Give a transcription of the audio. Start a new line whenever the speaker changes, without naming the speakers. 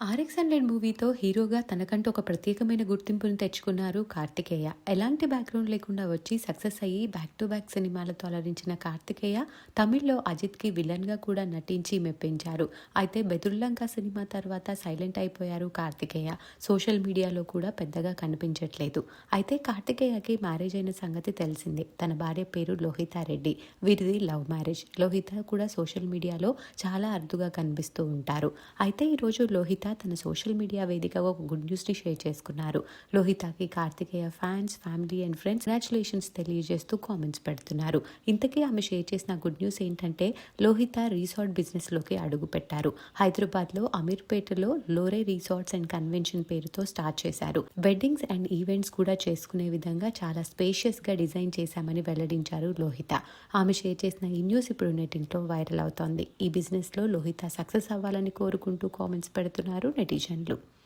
RX hundred మూవీతో హీరోగా తనకంటూ ఒక ప్రత్యేకమైన గుర్తింపును తెచ్చుకున్నారు కార్తికేయ. ఎలాంటి బ్యాక్గ్రౌండ్ లేకుండా వచ్చి సక్సెస్ అయ్యి బ్యాక్ టు బ్యాక్ సినిమాలతో అలరించిన కార్తికేయ తమిళ్ళో అజిత్కి విలన్గా కూడా నటించి మెప్పించారు. అయితే బెదుర్లంక సినిమా తర్వాత సైలెంట్ అయిపోయారు కార్తికేయ. సోషల్ మీడియాలో కూడా పెద్దగా కనిపించట్లేదు. అయితే కార్తికేయకి మ్యారేజ్ అయిన సంగతి తెలిసిందే. తన భార్య పేరు లోహిత రెడ్డి. వీరిది లవ్ మ్యారేజ్ లోహిత కూడా సోషల్ మీడియాలో చాలా అరుదుగా కనిపిస్తూ ఉంటారు. అయితే ఈరోజు లోహిత తన సోషల్ మీడియా వేదికగా ఒక గుడ్ న్యూస్ని షేర్ చేసుకున్నారు. లోహితకి Karthikeya fans family and friends congratulations తెలియజేస్తూ కామెంట్స్ పెడుతున్నారు. ఇంతకీ ఆమె షేర్ చేసిన గుడ్ న్యూస్ ఏంటంటే లోహిత రీసార్ట్ బిజినెస్లోకి అడుగు పెట్టారు. హైదరాబాద్లో అమీర్పేటలో లోరే రీసార్ట్స్ అండ్ కన్వెన్షన్ పేరుతో స్టార్ట్ చేశారు. వెడ్డింగ్స్ అండ్ ఈవెంట్స్ కూడా చేసుకునే విధంగా చాలా స్పేషియస్గా డిజైన్ చేశామని వెల్లడించారు లోహిత. ఆమె షేర్ చేసిన ఈ న్యూస్ ఇప్పుడు నెటింట్లో వైరల్ అవుతోంది. ఈ బిజినెస్లో లోహిత సక్సెస్ అవ్వాలని కోరుకుంటూ కామెంట్స్ పెడుతున్నారు. నెటిజన్లు.